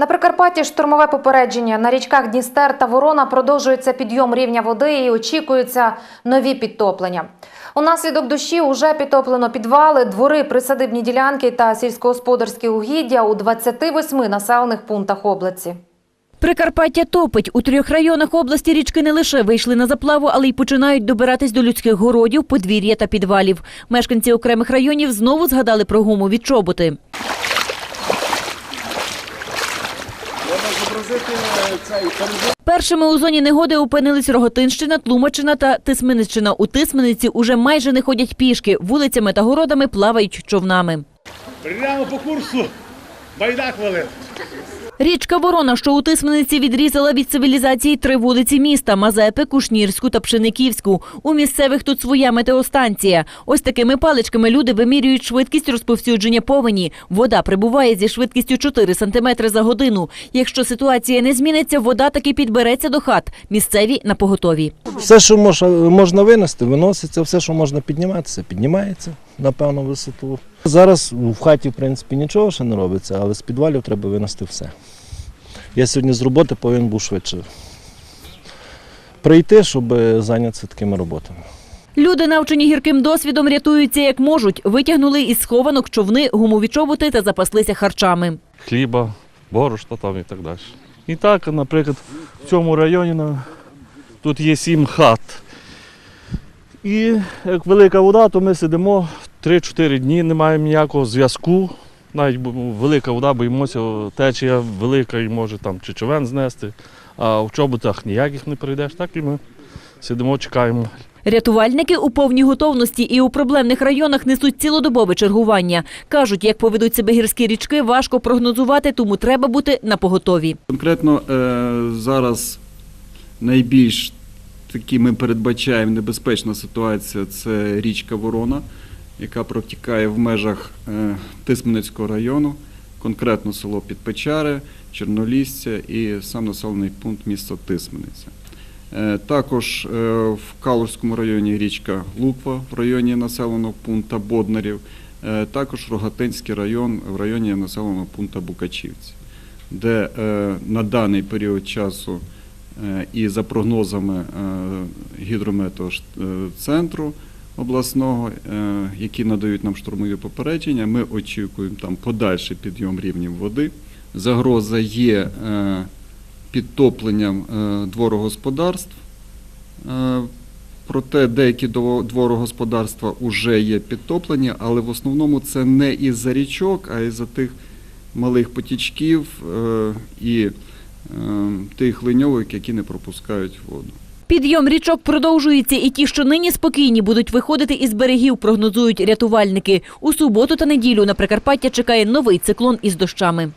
На Прикарпатті штурмове попередження. На річках Дністер та Ворона продовжується підйом рівня води і очікуються нові підтоплення. Унаслідок дощі уже підтоплено підвали, двори, присадибні ділянки та сільськогосподарські угіддя у 28 населених пунктах області. Прикарпаття топить. У трьох районах області річки не лише вийшли на заплаву, але й починають добиратись до людських городів, подвір'я та підвалів. Мешканці окремих районів знову згадали про гуму від чоботи. Першими у зоні негоди опинились Роготинщина, Тлумачина та Тисмениччина. У Тисмениці уже майже не ходять пішки. Вулицями та городами плавають човнами. Прямо по курсу байдак валив. Річка Ворона, що у Тисмениці відрізала від цивілізації три вулиці міста – Мазепи, Кушнірську та Пшениківську. У місцевих тут своя метеостанція. Ось такими паличками люди вимірюють швидкість розповсюдження повені. Вода прибуває зі швидкістю 4 см за годину. Якщо ситуація не зміниться, вода таки підбереться до хат. Місцеві на поготові. Все, що мож- можна винести, виноситься, все, що можна підніматися, піднімається на певну висоту. Зараз в хаті, в принципі, нічого ще не робиться, але з підвалів треба винести все. Я сьогодні з роботи повинен був швидше прийти, щоб зайнятися такими роботами. Люди, навчені гірким досвідом, рятуються як можуть. Витягнули із схованок човни, гумові чоботи та запаслися харчами. хліба, борошна там і так далі. І так, наприклад, в цьому районі тут є сім хат. І як велика вода, то ми сидимо 3-4 дні, не маємо ніякого зв'язку. Навіть велика вода, боїмося, течія велика і може там чи човен знести, а в чоботах ніяких не прийдеш. Так і ми сидимо, чекаємо. Рятувальники у повній готовності і у проблемних районах несуть цілодобове чергування. Кажуть, як поведуть себе гірські річки, важко прогнозувати, тому треба бути на поготові. Конкретно е, зараз найбільш такі ми передбачаємо небезпечна ситуація це річка Ворона, яка протікає в межах е, Тисменецького району, конкретно село Підпечари, Чорнолісця і сам населений пункт міста Тисмениця. Е, Також е, в Калужському районі річка Лупва в районі населеного пункту Боднарів, також Рогатинський район в районі населеного пункту Букачівці де на даний період часу і за прогнозами гідрометеоцентру обласного, е, які надають нам штурмові попередження, ми очікуємо там подальший підйом рівнів води. Загроза є е, підтопленням е, дворогосподарств. Проте деякі дво- дворогосподарства вже є підтоплені, але в основному це не із-за річок, а із-за тих малих потічків і е, тих линьовок, які не пропускають воду. Підйом річок продовжується, і ті, що нині спокійні, будуть виходити із берегів, прогнозують рятувальники. У суботу та неділю на Прикарпаття чекає новий циклон із дощами.